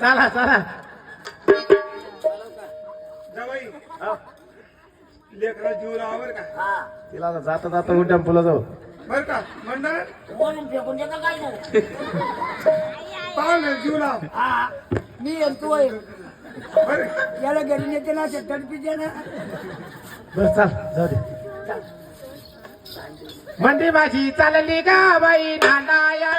चला चला. जावई. लेकरा जीव लावर का? हा. तिला आता जाता जाता उड्डाण पुला जाऊ बर का? मंडळ? वरून फेकून देतं काय झालं जीव हा. मी येतोय बर. याला घरी नेते ना ते तडपीचे ना. बर चाल जाऊ दे. मंडी माझी चालली का बाई नांदाया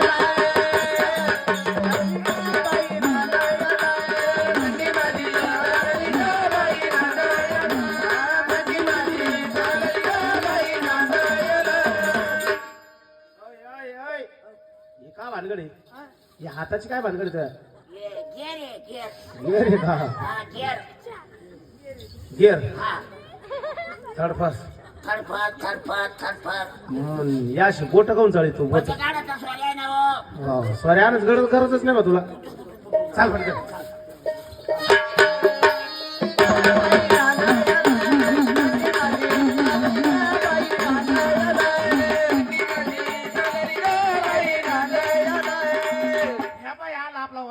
या हाताची काय भानगड गेर. गिअर आहे का? हा. गिअर हा. या अशी बोट काऊन चाळी तू? बोट. हो? सॉरी आणच गरजच नाही बा तुला. चाल पटकन.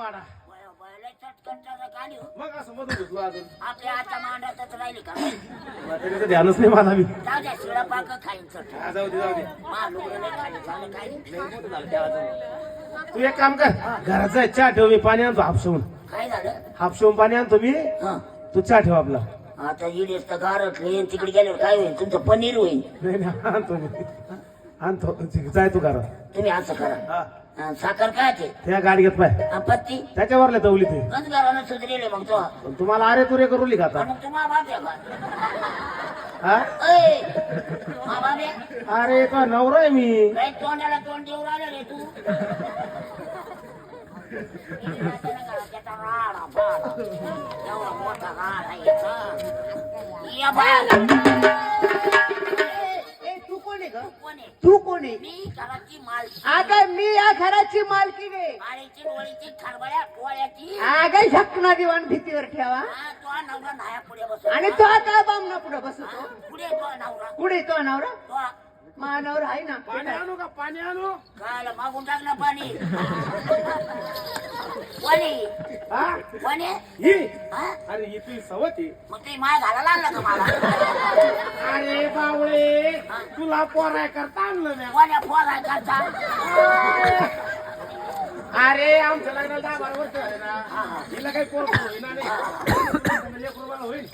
वाडा. हो. मग असं मधून घेतलो अजून. आपल्या आता मांडातच राहिली का? त्याचं ध्यानच नाही मला मी जाऊ द्या शिळा पाक खाईन चट हा, जाऊ दे जाऊ दे. मा लुगडं नाही खाली झालं काय? तू एक काम कर घरात जाय चहा ठेव मी पाणी आणतो हापशवून काय झालं? हापशवून पाणी आणतो मी. हा. तू चहा ठेव आपला. आता इलेच तर येईन तिकडे गेल्यावर काय होईल तुमचं पनीर होईल नाही नाही आणतो मी. आणतो जाय तू घरात. तुम्ही असं करा. साखर काय ते? त्या गाडी घेत पाय. पत्ती? त्याच्यावरले तवली ते. गंज घरानं सुधरेले मग तो. पण तुम्हाला अरे तुरे करूली का आता. मग तुम्हाला बाप आहे का? हा? ऐ, बाप आहे? अरे का नवरा आहे मी. काय तोंडाला तोंड देऊ राहिलं रे तू. राडा फाडा. एवढा मोठा राड. या बाय. कोण आहे? तू कोण आहे? मी घराची माल अगं मी या घराची मालकी आहे काळीची डोळीची खरबड्या डोळ्याची अगं शकना दिवाण भीतीवर ठेवा. हा, तो नवरा नाया पुढे बसतो आणि तो काय बामना पुढे बसतो पुढे तो नवरा. पुढे तो नवरा? तो मानवर आहे ना. पाणी आणू का? पाणी आणू? काल मागून टाकलं पाणी. पाणी हा? पाणी ही? हा? अरे ही तुझी सवती मग ते माय घाला लागलं का मला? अरे बावळे तुला पोराय करता आणलं मी. कोण्या फोन आहे करता अरे आमच्या लग्नाला दहा बारा वर्ष झाले ना. हिला काही पोर होईना नाही. रुपयाला होईल.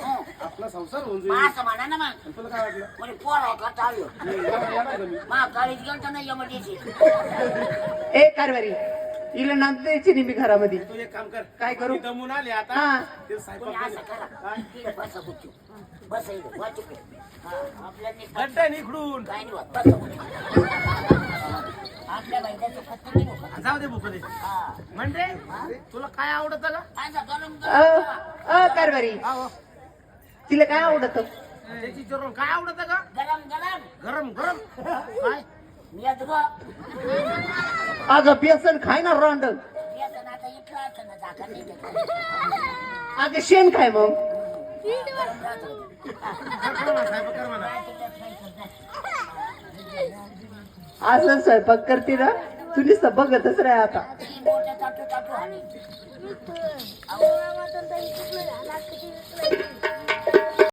आपला संसार होऊन जाईल. असं म्हणा ना मग. तुला काय वाटलं? म्हणजे पोर आहे नाही, का मी? मा काळीच गेलतो ना यमडीची ए कारभारी. इला नांद द्यायची नाही मी घरामध्ये. तू एक काम कर. काय करू? ती दमून आले आता. हा. ते तिकडे बसा बुच्चू. बस इकडे हा, काय नाही बस. आपल्या बाईच्याचं पत्ता नाही होत. जाऊ दे हा. म्हणजे? तुला काय आवडत का असं गरम अ गरम अ, कारभारी. आहो. तिला काय आवडत? त्याची काय आवडत का? गरम गरम. गरम गरम. काय? मी आता गं, अगं बेसन खाय ना रांड. याचं नातं इथलं असं ना झाकण नाही त्याचं. अगं शेण खाय मग. गरम राहतं. साहेब, कर म्हणा. असं स्वयंपाक करते ना तुली बघतच राह आता.